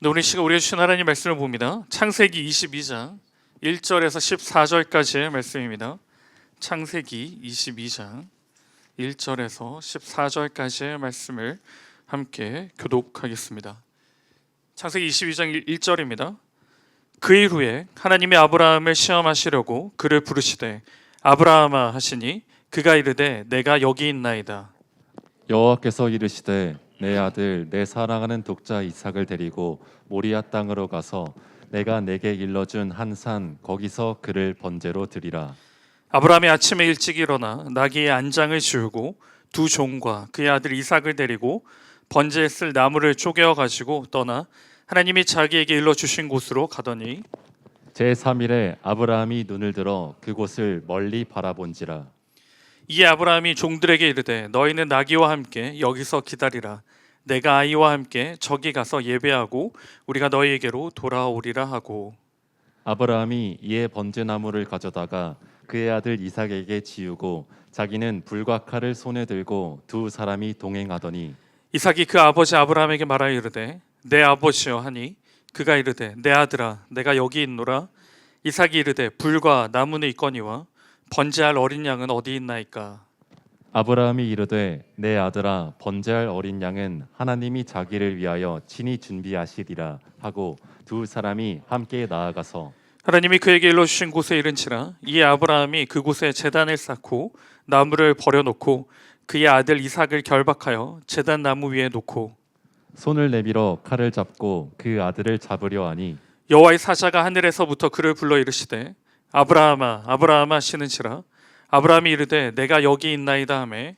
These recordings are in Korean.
네, 오늘 시간 우리가 주신 하나님 말씀을 봅니다. 창세기 22장 1절에서 14절까지의 말씀입니다. 창세기 22장 1절에서 14절까지의 말씀을 함께 교독하겠습니다. 창세기 22장 1절입니다. 그 이후에 하나님이 아브라함을 시험하시려고 그를 부르시되 아브라함아 하시니 그가 이르되 내가 여기 있나이다. 여호와께서 이르시되 내 아들 내 사랑하는 독자 이삭을 데리고 모리아 땅으로 가서 내가 내게 일러준 한 산 거기서 그를 번제로 드리라. 아브라함이 아침에 일찍 일어나 나귀의 안장을 지우고 두 종과 그의 아들 이삭을 데리고 번제에 쓸 나무를 쪼개어 가지고 떠나 하나님이 자기에게 일러 주신 곳으로 가더니 제 3일에 아브라함이 눈을 들어 그곳을 멀리 바라본지라 이에 아브라함이 종들에게 이르되 너희는 나귀와 함께 여기서 기다리라. 내가 아이와 함께 저기 가서 예배하고 우리가 너희에게로 돌아오리라 하고. 아브라함이 이에 번제나무를 가져다가 그의 아들 이삭에게 지우고 자기는 불과 칼을 손에 들고 두 사람이 동행하더니 이삭이 그 아버지 아브라함에게 말하여 이르되 내 아버지여 하니 그가 이르되 내 아들아 내가 여기 있노라. 이삭이 이르되 불과 나무는 있거니와 번제할 어린 양은 어디 있나이까? 아브라함이 이르되 내 아들아 번제할 어린 양은 하나님이 자기를 위하여 친히 준비하시리라 하고 두 사람이 함께 나아가서 하나님이 그에게 일러 주신 곳에 이른지라 이에 아브라함이 그곳에 제단을 쌓고 나무를 버려 놓고 그의 아들 이삭을 결박하여 제단 나무 위에 놓고 손을 내밀어 칼을 잡고 그 아들을 잡으려 하니 여호와의 사자가 하늘에서부터 그를 불러 이르시되 아브라함아 아브라함아 하시는지라. 아브라함이 이르되 내가 여기 있나이다 하매.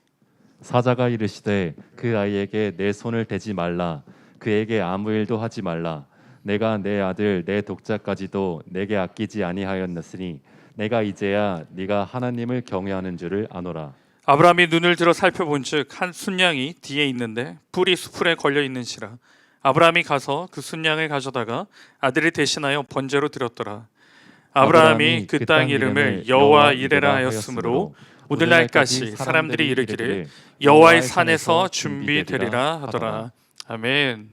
사자가 이르시되 그 아이에게 내 손을 대지 말라. 그에게 아무 일도 하지 말라. 내가 내 아들 내 독자까지도 내게 아끼지 아니하였으니 내가 이제야 네가 하나님을 경외하는 줄을 아노라. 아브라함이 눈을 들어 살펴본즉 한 순양이 뒤에 있는데 불이 수풀에 걸려 있는지라. 아브라함이 가서 그 순양을 가져다가 아들을 대신하여 번제로 드렸더라 아브라함이 그 땅 이름을 여호와 이레라 하였으므로 오늘날까지 사람들이 이르기를 여호와의 산에서 준비되리라 하더라. 아멘.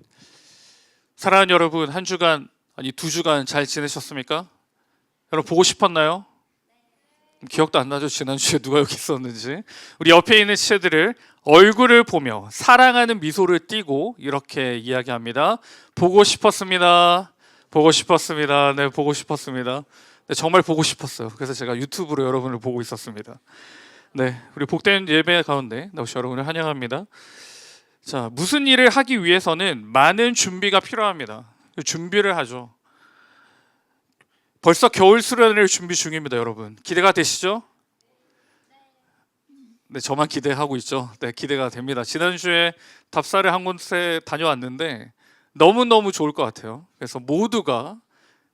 사랑하는 여러분 한 주간 아니 두 주간 잘 지내셨습니까? 여러분 보고 싶었나요? 기억도 안 나죠? 지난주에 누가 여기 있었는지. 우리 옆에 있는 시체들을 얼굴을 보며 사랑하는 미소를 띠고 이렇게 이야기합니다. 보고 싶었습니다. 보고 싶었습니다. 네 보고 싶었습니다. 네, 정말 보고 싶었어요 그래서 제가 유튜브로 여러분을 보고 있었습니다 네 우리 복된 예배 가운데 나오시 여러분을 환영합니다 자 무슨 일을 하기 위해서는 많은 준비가 필요합니다 준비를 하죠 벌써 겨울 수련회를 준비 중입니다, 여러분. 기대가 되시죠? 네, 저만 기대하고 있죠. 네, 기대가 됩니다. 지난주에 답사를 한 곳에 다녀왔는데 너무 너무 좋을 것 같아요. 그래서 모두가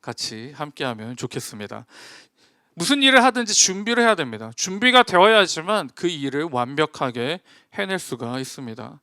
같이 함께하면 좋겠습니다. 무슨 일을 하든지 준비를 해야 됩니다. 준비가 되어야지만 그 일을 완벽하게 해낼 수가 있습니다.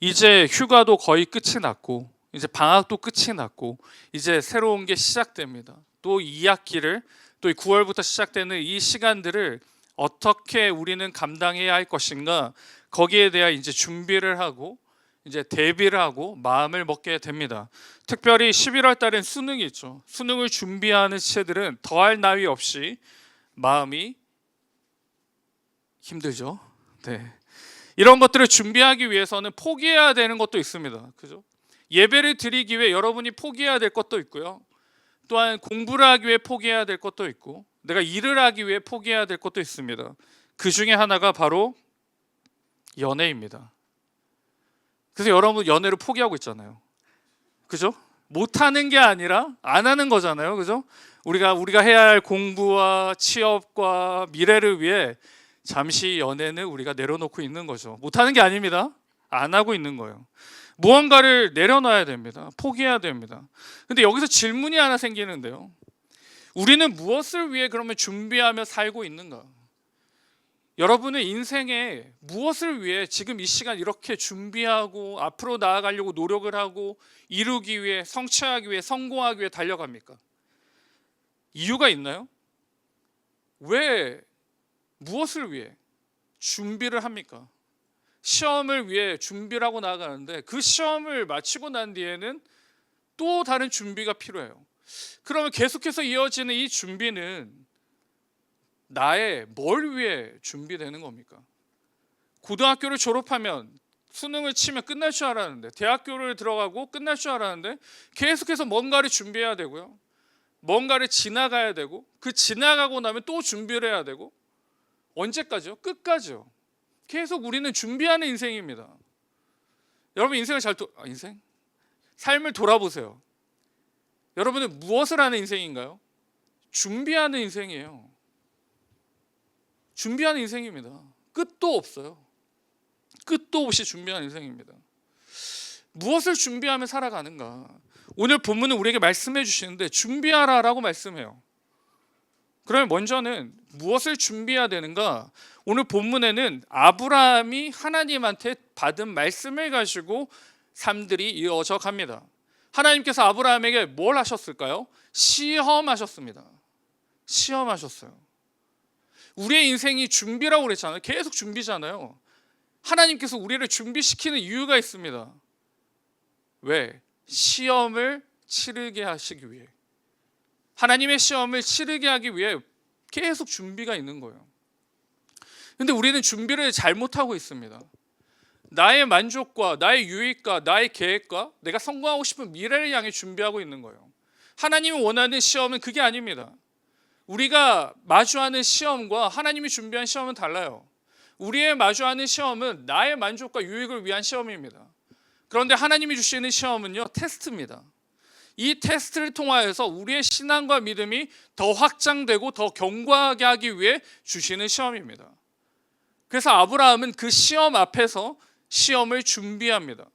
이제 휴가도 거의 끝이 났고 이제 방학도 끝이 났고 이제 새로운 게 시작됩니다. 또 2학기를 또 9월부터 시작되는 이 시간들을 어떻게 우리는 감당해야 할 것인가 거기에 대한 이제 준비를 하고 이제 대비를 하고 마음을 먹게 됩니다. 특별히 11월 달엔 수능이 있죠. 수능을 준비하는 시체들은 더할 나위 없이 마음이 힘들죠. 네. 이런 것들을 준비하기 위해서는 포기해야 되는 것도 있습니다. 그죠? 예배를 드리기 위해 여러분이 포기해야 될 것도 있고요. 또한 공부를 하기 위해 포기해야 될 것도 있고 내가 일을 하기 위해 포기해야 될 것도 있습니다. 그 중에 하나가 바로 연애입니다. 그래서 여러분 연애를 포기하고 있잖아요. 그죠? 못 하는 게 아니라 안 하는 거잖아요. 그죠? 우리가 우리가 해야 할 공부와 취업과 미래를 위해 잠시 연애는 우리가 내려놓고 있는 거죠. 못 하는 게 아닙니다. 안 하고 있는 거예요. 무언가를 내려놔야 됩니다. 포기해야 됩니다. 근데 여기서 질문이 하나 생기는데요. 우리는 무엇을 위해 그러면 준비하며 살고 있는가? 여러분의 인생에 무엇을 위해 지금 이 시간 이렇게 준비하고 앞으로 나아가려고 노력을 하고 이루기 위해 성취하기 위해 성공하기 위해 달려갑니까? 이유가 있나요? 왜 무엇을 위해 준비를 합니까? 시험을 위해 준비를 하고 나아가는데 그 시험을 마치고 난 뒤에는 또 다른 준비가 필요해요. 그러면 계속해서 이어지는 이 준비는 나의 뭘 위해 준비되는 겁니까? 고등학교를 졸업하면 수능을 치면 끝날 줄 알았는데 대학교를 들어가고 끝날 줄 알았는데 계속해서 뭔가를 준비해야 되고요. 뭔가를 지나가야 되고 그 지나가고 나면 또 준비를 해야 되고 언제까지요? 끝까지요. 계속 우리는 준비하는 인생입니다. 여러분 인생을 잘 도, 아, 인생? 삶을 돌아보세요. 여러분은 무엇을 하는 인생인가요? 준비하는 인생이에요. 준비하는 인생입니다. 끝도 없어요. 끝도 없이 준비하는 인생입니다. 무엇을 준비하며 살아가는가? 오늘 본문은 우리에게 말씀해 주시는데 준비하라라고 말씀해요. 그러면 먼저는 무엇을 준비해야 되는가? 오늘 본문에는 아브라함이 하나님한테 받은 말씀을 가지고 삶들이 이어져 갑니다. 하나님께서 아브라함에게 뭘 하셨을까요? 시험하셨습니다. 시험하셨어요. 우리의 인생이 준비라고 그랬잖아요. 계속 준비잖아요. 하나님께서 우리를 준비시키는 이유가 있습니다. 왜? 시험을 치르게 하시기 위해. 하나님의 시험을 치르게 하기 위해 계속 준비가 있는 거예요. 근데 우리는 준비를 잘못하고 있습니다. 나의 만족과 나의 유익과 나의 계획과 내가 성공하고 싶은 미래를 향해 준비하고 있는 거예요. 하나님이 원하는 시험은 그게 아닙니다. 우리가 마주하는 시험과 하나님이 준비한 시험은 달라요. 우리의 마주하는 시험은 나의 만족과 유익을 위한 시험입니다. 그런데 하나님이 주시는 시험은요, 테스트입니다. 이 테스트를 통하여서 우리의 신앙과 믿음이 더 확장되고 더 견고하게 하기 위해 주시는 시험입니다. 그래서 아브라함은 그 시험 앞에서 시험을 준비합니다.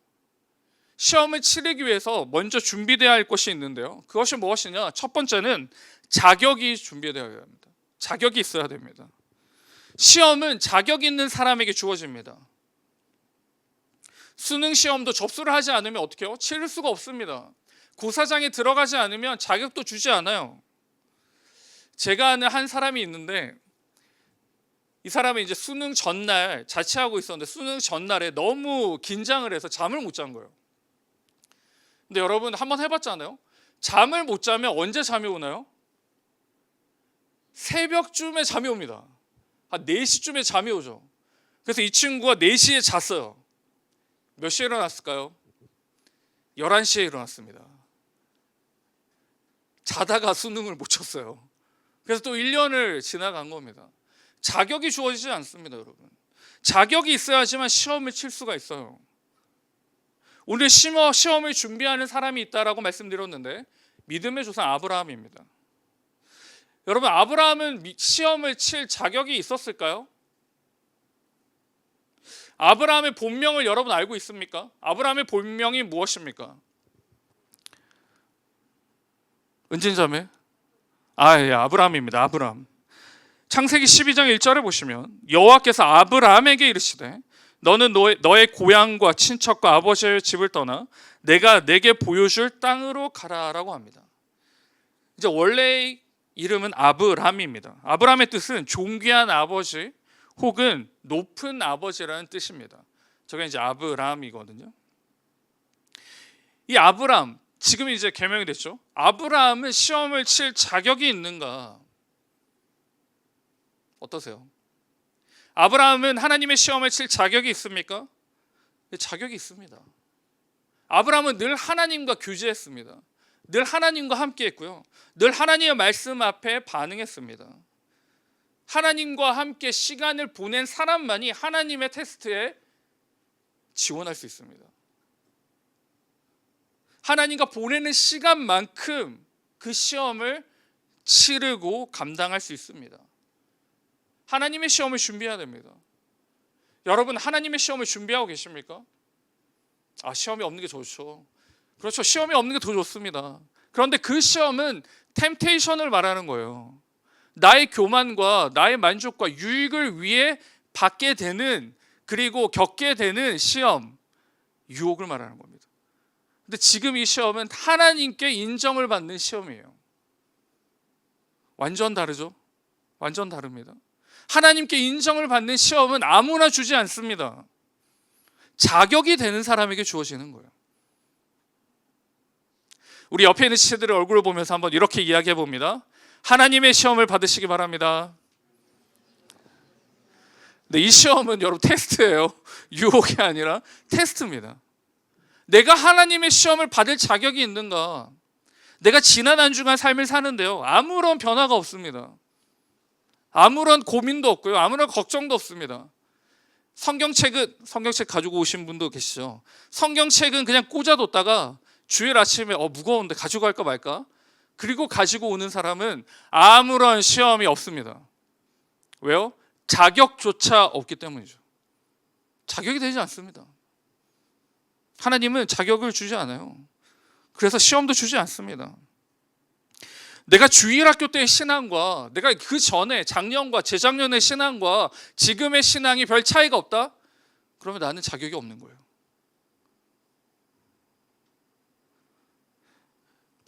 시험을 치르기 위해서 먼저 준비되어야 할 것이 있는데요. 그것이 무엇이냐? 첫 번째는 자격이 준비되어야 합니다. 자격이 있어야 됩니다. 시험은 자격 있는 사람에게 주어집니다. 수능 시험도 접수를 하지 않으면 어떻게 해요? 치를 수가 없습니다. 고사장에 들어가지 않으면 자격도 주지 않아요. 제가 아는 한 사람이 있는데 이 사람은 이제 수능 전날 자취하고 있었는데 수능 전날에 너무 긴장을 해서 잠을 못 잔 거예요. 근데 여러분 한번 해봤잖아요. 잠을 못 자면 언제 잠이 오나요? 새벽쯤에 잠이 옵니다. 한 4시쯤에 잠이 오죠. 그래서 이 친구가 4시에 잤어요. 몇 시에 일어났을까요? 11시에 일어났습니다. 자다가 수능을 못 쳤어요. 그래서 또 1년을 지나간 겁니다. 자격이 주어지지 않습니다, 여러분. 자격이 있어야지만 시험을 칠 수가 있어요. 오늘 시험, 시험을 준비하는 사람이 있다라고 말씀드렸는데 믿음의 조상 아브라함입니다. 여러분 아브라함은 미- 시험을 칠 자격이 있었을까요? 아브라함의 본명을 여러분 알고 있습니까? 아브라함의 본명이 무엇입니까? 은진자매? 아, 예, 아브라함입니다. 아브라함. 창세기 12장 1절에 보시면 여호와께서 아브라함에게 이르시되 너는 너의, 너의 고향과 친척과 아버지의 집을 떠나 내가 내게 보여줄 땅으로 가라라고 합니다. 이제 원래의 이름은 아브람입니다. 아브람의 뜻은 존귀한 아버지 혹은 높은 아버지라는 뜻입니다. 저게 이제 아브람이거든요. 이 아브람 지금 이제 개명이 됐죠. 아브라함은 시험을 칠 자격이 있는가? 어떠세요? 아브라함은 하나님의 시험을 칠 자격이 있습니까? 네, 자격이 있습니다. 아브라함은 늘 하나님과 교제했습니다. 늘 하나님과 함께 했고요. 늘 하나님의 말씀 앞에 반응했습니다. 하나님과 함께 시간을 보낸 사람만이 하나님의 테스트에 지원할 수 있습니다. 하나님과 보내는 시간만큼 그 시험을 치르고 감당할 수 있습니다. 하나님의 시험을 준비해야 됩니다. 여러분 하나님의 시험을 준비하고 계십니까? 아 시험이 없는 게 좋죠. 그렇죠. 시험이 없는 게 더 좋습니다. 그런데 그 시험은 템테이션을 말하는 거예요. 나의 교만과 나의 만족과 유익을 위해 받게 되는 그리고 겪게 되는 시험, 유혹을 말하는 겁니다. 근데 지금 이 시험은 하나님께 인정을 받는 시험이에요. 완전 다르죠? 완전 다릅니다. 하나님께 인정을 받는 시험은 아무나 주지 않습니다. 자격이 되는 사람에게 주어지는 거예요. 우리 옆에 있는 지체들의 얼굴을 보면서 한번 이렇게 이야기해 봅니다. 하나님의 시험을 받으시기 바랍니다. 네, 이 시험은 여러분 테스트예요. 유혹이 아니라 테스트입니다. 내가 하나님의 시험을 받을 자격이 있는가? 내가 지난 한 주간 삶을 사는데요. 아무런 변화가 없습니다. 아무런 고민도 없고요. 아무런 걱정도 없습니다. 성경책은 성경책 가지고 오신 분도 계시죠. 성경책은 그냥 꽂아뒀다가 주일 아침에 어 무거운데 가지고 갈까 말까? 그리고 가지고 오는 사람은 아무런 시험이 없습니다. 왜요? 자격조차 없기 때문이죠. 자격이 되지 않습니다. 하나님은 자격을 주지 않아요. 그래서 시험도 주지 않습니다. 내가 주일학교 때의 신앙과 내가 그 전에 작년과 재작년의 신앙과 지금의 신앙이 별 차이가 없다? 그러면 나는 자격이 없는 거예요.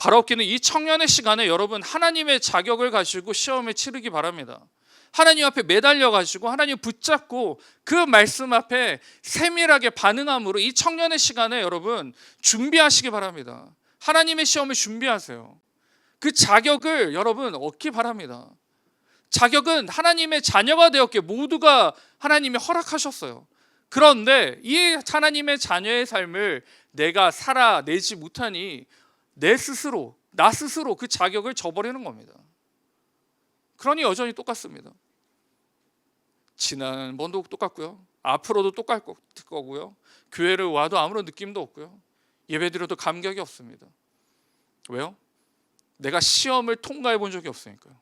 바로 없기는 이 청년의 시간에 여러분 하나님의 자격을 가지고 시험에 치르기 바랍니다. 하나님 앞에 매달려 가지고 하나님 붙잡고 그 말씀 앞에 세밀하게 반응함으로 이 청년의 시간에 여러분 준비하시기 바랍니다. 하나님의 시험을 준비하세요. 그 자격을 여러분 얻기 바랍니다. 자격은 하나님의 자녀가 되었기에 모두가 하나님이 허락하셨어요. 그런데 이 하나님의 자녀의 삶을 내가 살아내지 못하니 내 스스로 나 스스로 그 자격을 저버리는 겁니다. 그러니 여전히 똑같습니다. 지난번도 똑같고요. 앞으로도 똑같을 거고요. 교회를 와도 아무런 느낌도 없고요. 예배드려도 감격이 없습니다. 왜요? 내가 시험을 통과해 본 적이 없으니까요.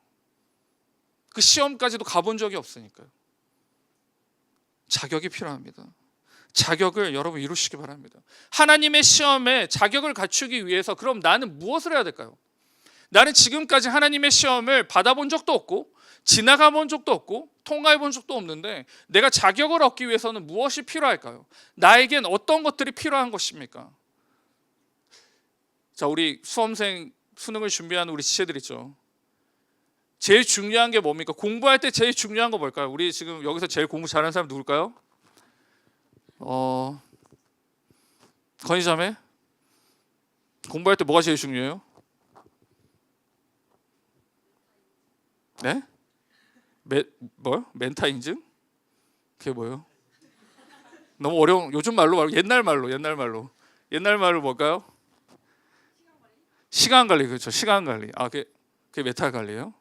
그 시험까지도 가본 적이 없으니까요. 자격이 필요합니다. 자격을 여러분 이루시기 바랍니다. 하나님의 시험에 자격을 갖추기 위해서 그럼 나는 무엇을 해야 될까요? 나는 지금까지 하나님의 시험을 받아본 적도 없고 지나가 본 적도 없고 통과해 본 적도 없는데 내가 자격을 얻기 위해서는 무엇이 필요할까요? 나에겐 어떤 것들이 필요한 것입니까? 자, 우리 수험생 수능을 준비하는 우리 지체들 있죠. 제일 중요한 게 뭡니까? 공부할 때 제일 중요한 거 뭘까요? 우리 지금 여기서 제일 공부 잘하는 사람 누굴까요? 어, 건희자매? 공부할 때 뭐가 제일 중요해요? 네? 메, 뭐요? 멘타 인증? 그게 뭐예요? 너무 어려운 요즘 말로 말고 옛날 말로 옛날 말로 옛날 말로 뭘까요? 시간 관리 그렇죠 시간 관리 아 그게 그게 메탈 관리예요?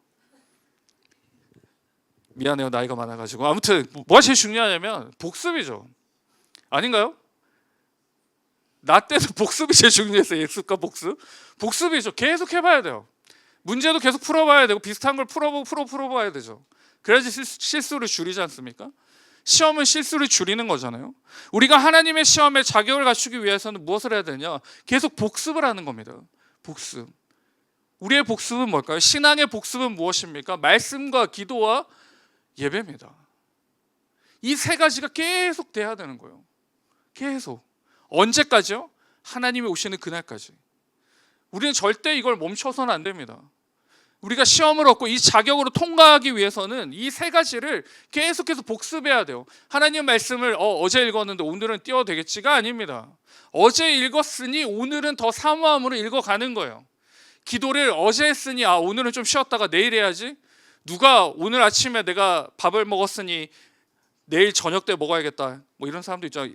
미안해요 나이가 많아가지고 아무튼 뭐가 제일 중요하냐면 복습이죠 아닌가요? 나 때도 복습이 제일 중요했어요 예습과 복습 복습이죠 계속 해봐야 돼요 문제도 계속 풀어봐야 되고 비슷한 걸 풀어보고 풀어 풀어봐야 되죠 그래야지 실- 실수를 줄이지 않습니까? 시험은 실수를 줄이는 거잖아요. 우리가 하나님의 시험에 자격을 갖추기 위해서는 무엇을 해야 되냐? 계속 복습을 하는 겁니다. 복습. 우리의 복습은 뭘까요? 신앙의 복습은 무엇입니까? 말씀과 기도와 예배입니다. 이 세 가지가 계속 돼야 되는 거예요. 계속. 언제까지요? 하나님이 오시는 그날까지. 우리는 절대 이걸 멈춰서는 안 됩니다. 우리가 시험을 얻고 이 자격으로 통과하기 위해서는 이 세 가지를 계속해서 복습해야 돼요. 하나님 말씀을 어, 제 읽었는데 오늘은 띄워도 되겠지가 아닙니다. 어제 읽었으니 오늘은 더 사모함으로 읽어가는 거예요. 기도를 어제 했으니 아 오늘은 좀 쉬었다가 내일 해야지. 누가 오늘 아침에 내가 밥을 먹었으니 내일 저녁 때 먹어야겠다. 뭐 이런 사람도 있죠.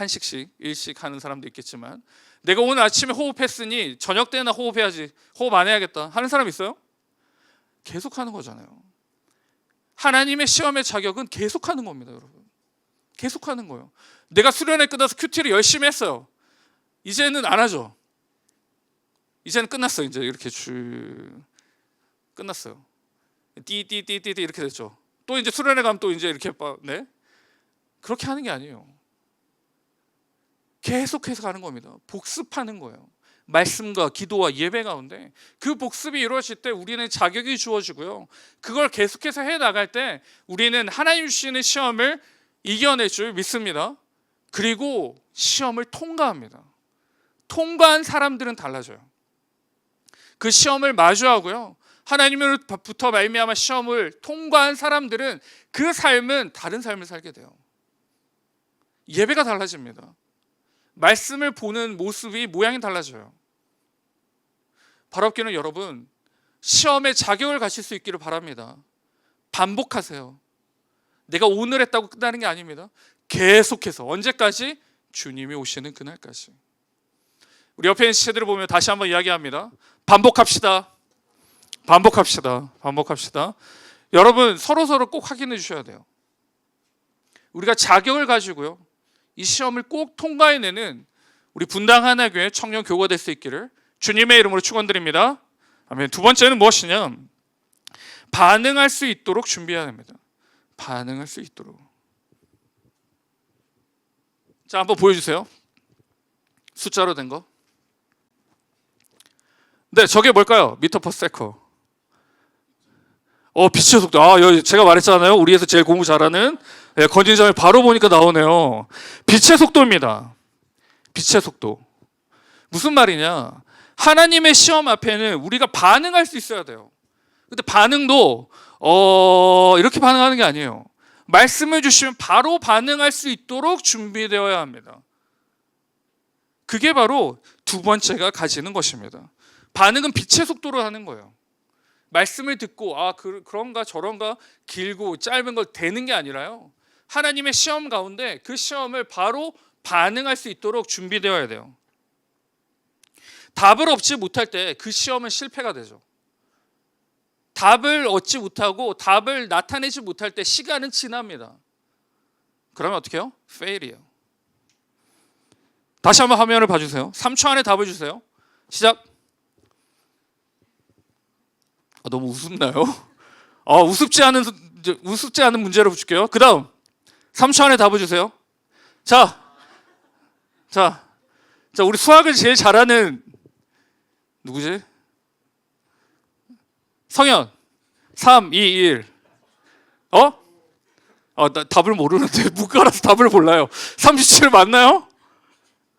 한식씩 일식 하는 사람도 있겠지만 내가 오늘 아침에 호흡했으니 저녁 때나 호흡해야지. 호흡 안 해야겠다 하는 사람 있어요? 계속 하는 거잖아요. 하나님의 시험의 자격은 계속 하는 겁니다, 여러분. 계속 하는 거예요. 내가 수련회 끝나서 큐티를 열심히 했어요. 이제는 안 하죠. 이제는 끝났어. 이제 이렇게 쭉 끝났어요. 띠띠띠띠띠 이렇게 됐죠. 또 이제 수련회 가면 또 이제 이렇게 봐, 네? 그렇게 하는 게 아니에요. 계속해서 가는 겁니다. 복습하는 거예요. 말씀과 기도와 예배 가운데 그 복습이 이루어질 때 우리는 자격이 주어지고요. 그걸 계속해서 해 나갈 때 우리는 하나님 주시는 시험을 이겨낼 줄 믿습니다. 그리고 시험을 통과합니다. 통과한 사람들은 달라져요. 그 시험을 마주하고요. 하나님으로부터 말미암아 시험을 통과한 사람들은 그 삶은 다른 삶을 살게 돼요. 예배가 달라집니다. 말씀을 보는 모습이 모양이 달라져요. 바랍기는 여러분 시험에 자격을 가실 수 있기를 바랍니다. 반복하세요. 내가 오늘 했다고 끝나는 게 아닙니다. 계속해서 언제까지 주님이 오시는 그날까지. 우리 옆에 있는 시체들을 보면 다시 한번 이야기합니다. 반복합시다. 반복합시다. 반복합시다. 여러분 서로 서로 꼭 확인해 주셔야 돼요. 우리가 자격을 가지고요. 이 시험을 꼭 통과해내는 우리 분당 하나교회 청년 교가 될 수 있기를 주님의 이름으로 축원드립니다. 아멘. 두 번째는 무엇이냐? 반응할 수 있도록 준비해야 됩니다. 반응할 수 있도록. 자, 한번 보여주세요. 숫자로 된 거. 네, 저게 뭘까요? 미터 퍼 세커. 어, 빛의 속도. 아, 제가 말했잖아요. 우리에서 제일 공부 잘하는 예, 건진점을 바로 보니까 나오네요. 빛의 속도입니다. 빛의 속도. 무슨 말이냐? 하나님의 시험 앞에는 우리가 반응할 수 있어야 돼요. 근데 반응도 어, 이렇게 반응하는 게 아니에요. 말씀을 주시면 바로 반응할 수 있도록 준비되어야 합니다. 그게 바로 두 번째가 가지는 것입니다. 반응은 빛의 속도로 하는 거예요. 말씀을 듣고 아 그, 그런가 저런가 길고 짧은 걸 되는 게 아니라요. 하나님의 시험 가운데 그 시험을 바로 반응할 수 있도록 준비되어야 돼요. 답을 얻지 못할 때 그 시험은 실패가 되죠. 답을 얻지 못하고 답을 나타내지 못할 때 시간은 지납니다. 그러면 어떻게 해요? fail이에요. 다시 한번 화면을 봐주세요. 3초 안에 답을 주세요. 시작. 아, 너무 우습나요? 아, 우습지 않은 우습지 않은 문제로 줄게요. 그 다음 3초 안에 답을 주세요. 자, 자, 자, 우리 수학을 제일 잘하는 누구지? 성현 3, 2, 1 어? 아, 나 답을 모르는데 묵가라서 답을 몰라요 37 맞나요?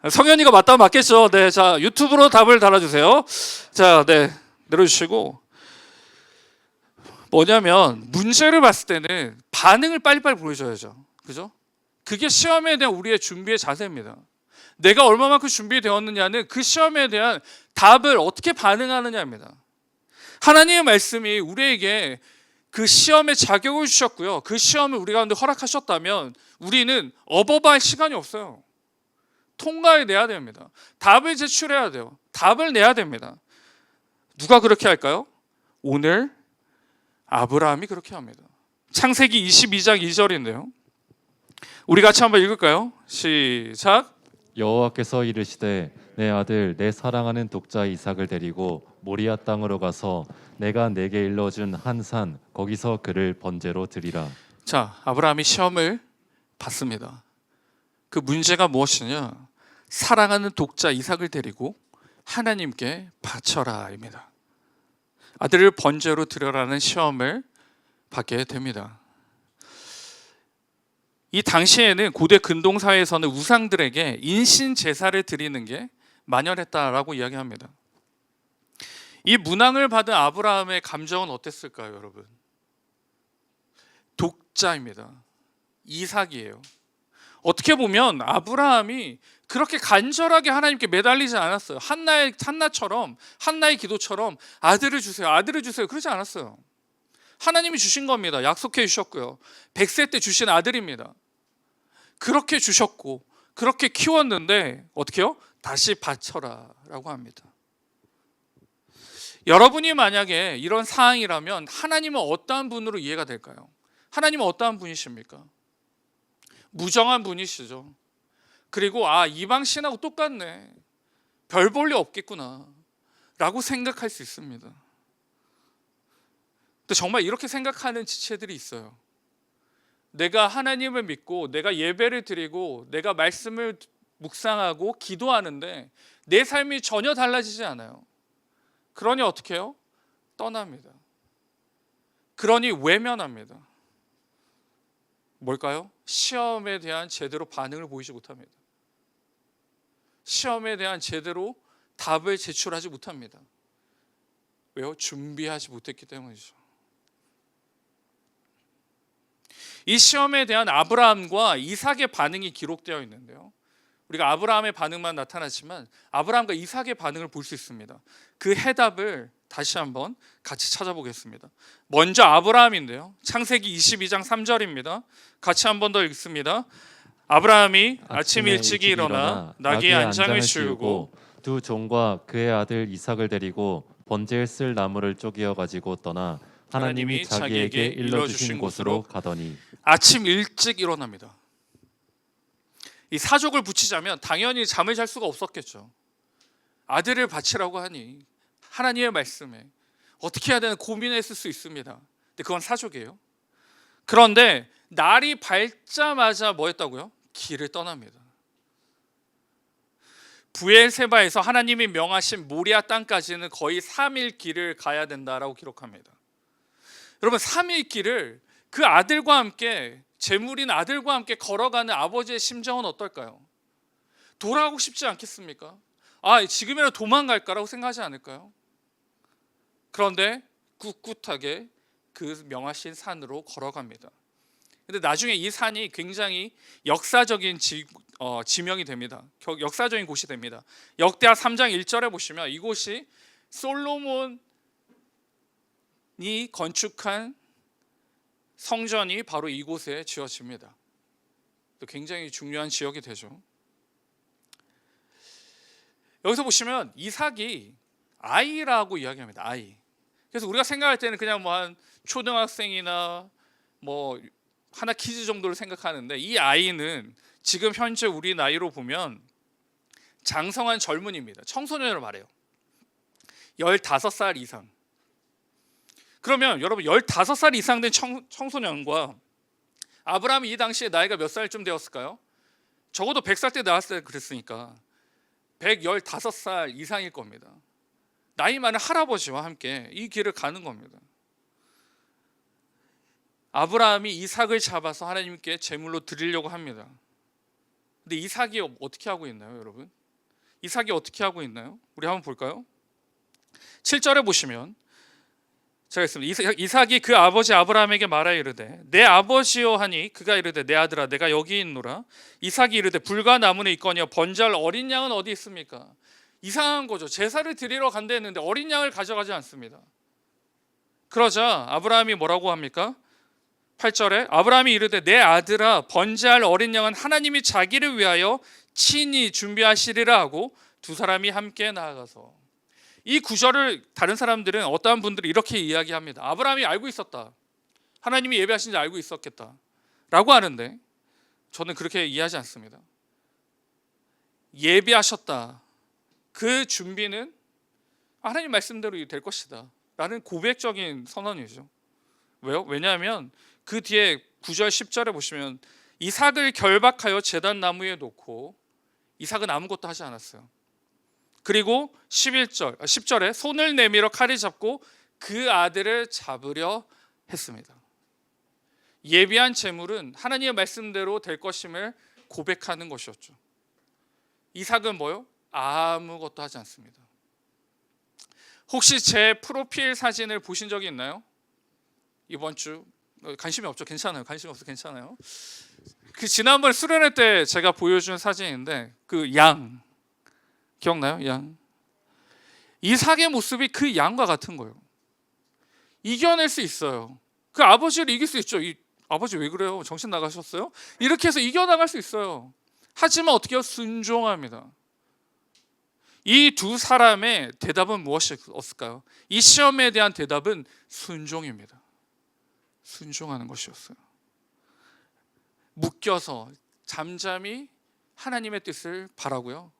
성현이가 맞다면 맞겠죠 네, 자 유튜브로 답을 달아주세요 자, 네 내려주시고 뭐냐면 문제를 봤을 때는 반응을 빨리빨리 보여줘야죠 그죠? 그게 시험에 대한 우리의 준비의 자세입니다 내가 얼마만큼 준비되었느냐는 그 시험에 대한 답을 어떻게 반응하느냐입니다 하나님의 말씀이 우리에게 그 시험에 자격을 주셨고요. 그 시험을 우리 가운데 허락하셨다면 우리는 업어할 시간이 없어요. 통과해 내야 됩니다. 답을 제출해야 돼요. 답을 내야 됩니다. 누가 그렇게 할까요? 오늘 아브라함이 그렇게 합니다. 창세기 22장 2절인데요. 우리 같이 한번 읽을까요? 시작. 여호와께서 이르시되 내 아들 내 사랑하는 독자 이삭을 데리고 모리아 땅으로 가서 내가 내게 일러준 한 산 거기서 그를 번제로 드리라. 자, 아브라함이 시험을 받습니다. 그 문제가 무엇이냐? 사랑하는 독자 이삭을 데리고 하나님께 바쳐라입니다. 아들을 번제로 드려라는 시험을 받게 됩니다. 이 당시에는 고대 근동 사회에서는 우상들에게 인신 제사를 드리는 게 만연했다라고 이야기합니다. 이 문항을 받은 아브라함의 감정은 어땠을까요, 여러분? 독자입니다. 이삭이에요. 어떻게 보면 아브라함이 그렇게 간절하게 하나님께 매달리지 않았어요. 한나의 한나처럼 한나의 기도처럼 아들을 주세요. 아들을 주세요. 그러지 않았어요. 하나님이 주신 겁니다. 약속해 주셨고요. 100세 때 주신 아들입니다. 그렇게 주셨고 그렇게 키웠는데 어떻게요? 다시 바쳐라라고 합니다. 여러분이 만약에 이런 상황이라면 하나님은 어떠한 분으로 이해가 될까요? 하나님은 어떠한 분이십니까? 무정한 분이시죠. 그리고 아 이방 신하고 똑같네. 별 볼 일 없겠구나. 라고 생각할 수 있습니다. 근데 정말 이렇게 생각하는 지체들이 있어요. 내가 하나님을 믿고 내가 예배를 드리고 내가 말씀을 묵상하고 기도하는데 내 삶이 전혀 달라지지 않아요. 그러니 어떻게 해요? 떠납니다. 그러니 외면합니다. 뭘까요? 시험에 대한 제대로 반응을 보이지 못합니다. 시험에 대한 제대로 답을 제출하지 못합니다. 왜요? 준비하지 못했기 때문이죠. 이 시험에 대한 아브라함과 이삭의 반응이 기록되어 있는데요. 우리가 아브라함의 반응만 나타나지만 아브라함과 이삭의 반응을 볼 수 있습니다. 그 해답을 다시 한번 같이 찾아보겠습니다. 먼저 아브라함인데요. 창세기 22장 3절입니다. 같이 한번 더 읽습니다. 아브라함이 아침 일찍이 일어나 나귀의 안장을 씌우고 두 종과 그의 아들 이삭을 데리고 번제에 쓸 나무를 쪼개어 가지고 떠나 하나님이 자기에게 일러 주신 곳으로 가더니 아침 일찍 일어납니다. 이 사족을 붙이자면 당연히 잠을 잘 수가 없었겠죠. 아들을 바치라고 하니 하나님의 말씀에 어떻게 해야 되는 고민했을 수 있습니다. 근데 그건 사족이에요. 그런데 날이 밝자마자 뭐 했다고요? 길을 떠납니다. 부엘세바에서 하나님이 명하신 모리아 땅까지는 거의 3일 길을 가야 된다라고 기록합니다. 여러분 3일 길을 그 아들과 함께 재물인 아들과 함께 걸어가는 아버지의 심정은 어떨까요? 돌아가고 싶지 않겠습니까? 아 지금이라도 도망갈까라고 생각하지 않을까요? 그런데 꿋꿋하게 그 명하신 산으로 걸어갑니다. 근데 나중에 이 산이 굉장히 역사적인 지, 어, 지명이 됩니다. 겨- 역사적인 곳이 됩니다. 역대하 3장 1절에 보시면 이곳이 솔로몬 이 건축한 성전이 바로 이곳에 지어집니다. 또 굉장히 중요한 지역이 되죠. 여기서 보시면 이삭이 아이라고 이야기합니다. 아이. 그래서 우리가 생각할 때는 그냥 뭐 한 초등학생이나 뭐 하나 키즈 정도를 생각하는데 이 아이는 지금 현재 우리 나이로 보면 장성한 젊은이입니다. 청소년을 말해요. 15살 이상. 그러면 여러분 15살 이상 된 청, 청소년과 아브라함이 이 당시에 나이가 몇 살쯤 되었을까요? 적어도 100살 때 나왔을 때 그랬으니까 115살 이상일 겁니다. 나이 많은 할아버지와 함께 이 길을 가는 겁니다. 아브라함이 이삭을 잡아서 하나님께 제물로 드리려고 합니다. 근데 이삭이 어떻게 하고 있나요, 여러분? 이삭이 어떻게 하고 있나요? 우리 한번 볼까요? 7절에 보시면 제가 있습니다. 이삭- 이삭이 그 아버지 아브라함에게 말하여 이르되 내 아버지여 하니 그가 이르되 내 아들아 내가 여기 있노라 이삭이 이르되 불과 나무는 있거니와 번제할 어린 양은 어디 있습니까? 이상한 거죠. 제사를 드리러 간다 했는데 어린 양을 가져가지 않습니다. 그러자 아브라함이 뭐라고 합니까? 8절에 아브라함이 이르되 내 아들아 번제할 어린 양은 하나님이 자기를 위하여 친히 준비하시리라 하고 두 사람이 함께 나아가서 이 구절을 다른 사람들은 어떠한 분들이 이렇게 이야기합니다. 아브라함이 알고 있었다. 하나님이 예배하신지 알고 있었겠다. 라고 하는데 저는 그렇게 이해하지 않습니다. 예배하셨다. 그 준비는 하나님 말씀대로 될 것이다. 라는 고백적인 선언이죠. 왜요? 왜냐하면 그 뒤에 9절 10절에 보시면 이삭을 결박하여 제단 나무에 놓고 이삭은 아무것도 하지 않았어요. 그리고 11절, 10절에 손을 내밀어 칼을 잡고 그 아들을 잡으려 했습니다. 예비한 제물은 하나님의 말씀대로 될 것임을 고백하는 것이었죠. 이삭은 뭐요? 아무것도 하지 않습니다. 혹시 제 프로필 사진을 보신 적이 있나요? 이번 주 어, 관심이 없죠. 괜찮아요. 관심 없어 괜찮아요. 그 지난번 수련회 때 제가 보여준 사진인데 그 양 기억나요? 양 이삭의 모습이 그 양과 같은 거예요. 이겨낼 수 있어요. 그 아버지를 이길 수 있죠. 이 아버지 왜 그래요? 정신 나가셨어요? 이렇게 해서 이겨나갈 수 있어요. 하지만 어떻게 해요? 순종합니다. 이 두 사람의 대답은 무엇이었을까요? 이 시험에 대한 대답은 순종입니다. 순종하는 것이었어요. 묶여서 잠잠히 하나님의 뜻을 바라고요.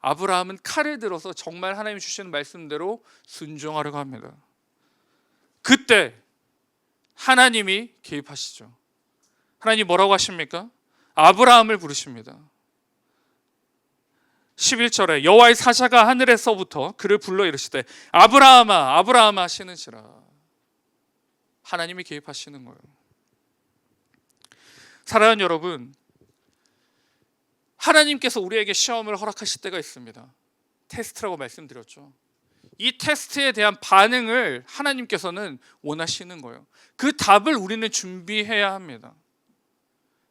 아브라함은 칼을 들어서 정말 하나님이 주시는 말씀대로 순종하려고 합니다. 그때 하나님이 개입하시죠. 하나님 뭐라고 하십니까? 아브라함을 부르십니다. 11절에 여호와의 사자가 하늘에서부터 그를 불러 이르시되 아브라함아 아브라함아 하시는지라 하나님이 개입하시는 거예요. 사랑하는 여러분 하나님께서 우리에게 시험을 허락하실 때가 있습니다. 테스트라고 말씀드렸죠. 이 테스트에 대한 반응을 하나님께서는 원하시는 거예요. 그 답을 우리는 준비해야 합니다.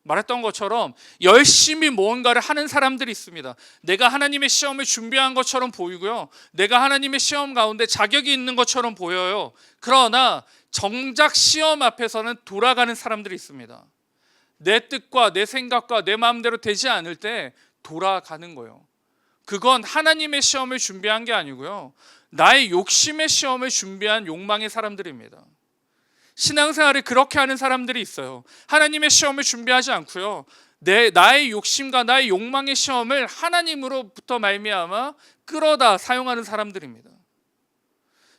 말했던 것처럼 열심히 무언가를 하는 사람들이 있습니다. 내가 하나님의 시험을 준비한 것처럼 보이고요. 내가 하나님의 시험 가운데 자격이 있는 것처럼 보여요. 그러나 정작 시험 앞에서는 돌아가는 사람들이 있습니다. 내 뜻과 내 생각과 내 마음대로 되지 않을 때 돌아가는 거예요. 그건 하나님의 시험을 준비한 게 아니고요. 나의 욕심의 시험을 준비한 욕망의 사람들입니다. 신앙생활을 그렇게 하는 사람들이 있어요. 하나님의 시험을 준비하지 않고요. 내 나의 욕심과 나의 욕망의 시험을 하나님으로부터 말미암아 끌어다 사용하는 사람들입니다.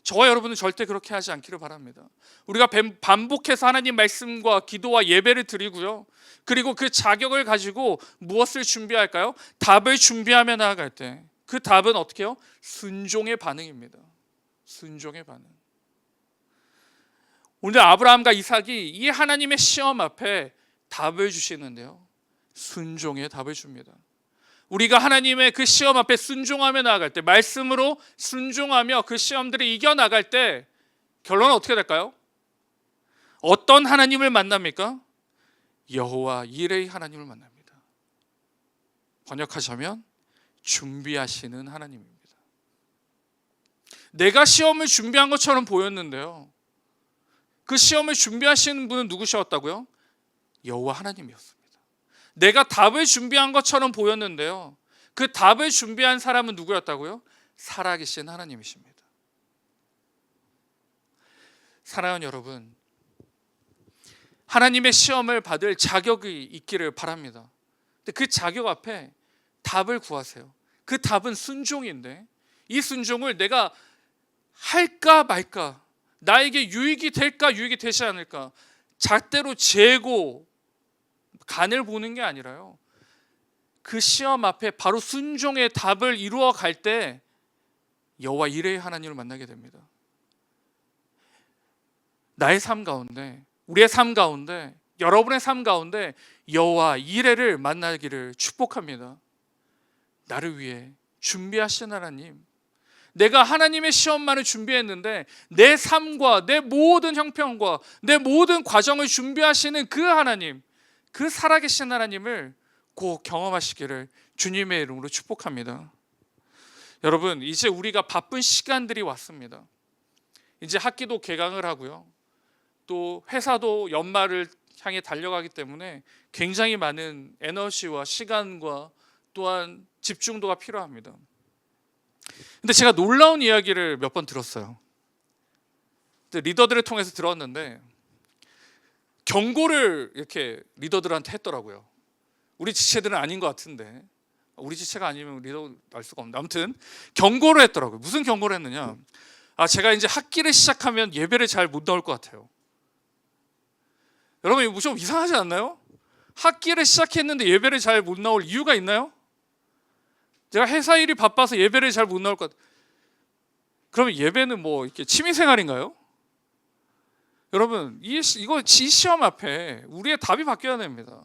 저와 여러분은 절대 그렇게 하지 않기를 바랍니다. 우리가 뱀- 반복해서 하나님 말씀과 기도와 예배를 드리고요. 그리고 그 자격을 가지고 무엇을 준비할까요? 답을 준비하며 나아갈 때 그 답은 어떻게 해요? 순종의 반응입니다. 순종의 반응. 오늘 아브라함과 이삭이 이 하나님의 시험 앞에 답을 주시는데요. 순종의 답을 줍니다. 우리가 하나님의 그 시험 앞에 순종하며 나아갈 때 말씀으로 순종하며 그 시험들을 이겨 나갈 때 결론은 어떻게 될까요? 어떤 하나님을 만납니까? 여호와 이레의 하나님을 만납니다. 번역하자면 준비하시는 하나님입니다. 내가 시험을 준비한 것처럼 보였는데요. 그 시험을 준비하시는 분은 누구셨다고요? 여호와 하나님이었습니다. 내가 답을 준비한 것처럼 보였는데요. 그 답을 준비한 사람은 누구였다고요? 살아계신 하나님이십니다. 사랑하는 여러분, 하나님의 시험을 받을 자격이 있기를 바랍니다. 근데 그 자격 앞에 답을 구하세요. 그 답은 순종인데 이 순종을 내가 할까 말까 나에게 유익이 될까 유익이 되지 않을까 잣대로 재고 간을 보는 게 아니라요. 그 시험 앞에 바로 순종의 답을 이루어 갈 때 여호와 이레의 하나님을 만나게 됩니다. 나의 삶 가운데 우리의 삶 가운데 여러분의 삶 가운데 여호와 이레를 만나기를 축복합니다. 나를 위해 준비하신 하나님. 내가 하나님의 시험만을 준비했는데 내 삶과 내 모든 형편과 내 모든 과정을 준비하시는 그 하나님, 그 살아계신 하나님을 꼭 경험하시기를 주님의 이름으로 축복합니다. 여러분, 이제 우리가 바쁜 시간들이 왔습니다. 이제 학기도 개강을 하고요. 또 회사도 연말을 향해 달려가기 때문에 굉장히 많은 에너지와 시간과 또한 집중도가 필요합니다. 근데 제가 놀라운 이야기를 몇 번 들었어요. 리더들을 통해서 들었는데 경고를 이렇게 리더들한테 했더라고요. 우리 지체들은 아닌 것 같은데 우리 지체가 아니면 리더 알 수가 없는데 아무튼 경고를 했더라고요. 무슨 경고를 했느냐? 아 제가 이제 학기를 시작하면 예배를 잘 못 나올 것 같아요. 여러분 이거 좀 이상하지 않나요? 학기를 시작했는데 예배를 잘 못 나올 이유가 있나요? 제가 회사 일이 바빠서 예배를 잘 못 나올 것 같아요. 그러면 예배는 뭐 이렇게 취미 생활인가요? 여러분 이거 지 시험 앞에 우리의 답이 바뀌어야 됩니다.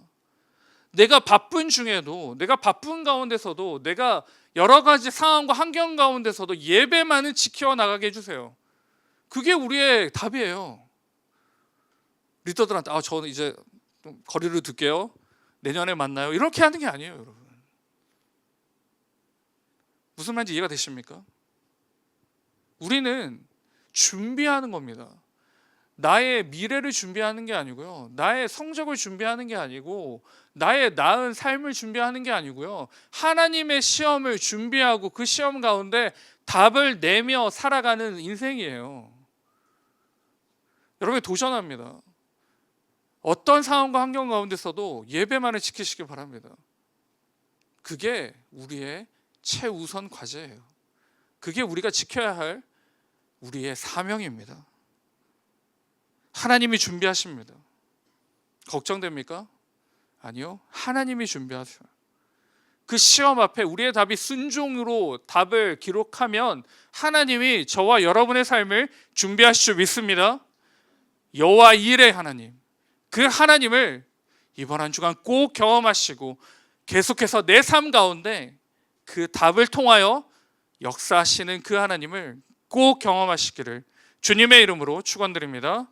내가 바쁜 중에도 내가 바쁜 가운데서도 내가 여러 가지 상황과 환경 가운데서도 예배만은 지켜 나가게 해주세요. 그게 우리의 답이에요. 리더들한테 아 저는 이제 좀 거리를 둘게요. 내년에 만나요. 이렇게 하는 게 아니에요, 여러분. 무슨 말인지 이해가 되십니까? 우리는 준비하는 겁니다. 나의 미래를 준비하는 게 아니고요. 나의 성적을 준비하는 게 아니고 나의 나은 삶을 준비하는 게 아니고요. 하나님의 시험을 준비하고 그 시험 가운데 답을 내며 살아가는 인생이에요. 여러분 도전합니다. 어떤 상황과 환경 가운데서도 예배만을 지키시길 바랍니다. 그게 우리의 최우선 과제예요. 그게 우리가 지켜야 할 우리의 사명입니다. 하나님이 준비하십니다. 걱정됩니까? 아니요. 하나님이 준비하셔요. 그 시험 앞에 우리의 답이 순종으로 답을 기록하면 하나님이 저와 여러분의 삶을 준비하실 줄 믿습니다. 여호와 일의 하나님. 그 하나님을 이번 한 주간 꼭 경험하시고 계속해서 내 삶 가운데 그 답을 통하여 역사하시는 그 하나님을 꼭 경험하시기를 주님의 이름으로 축원드립니다.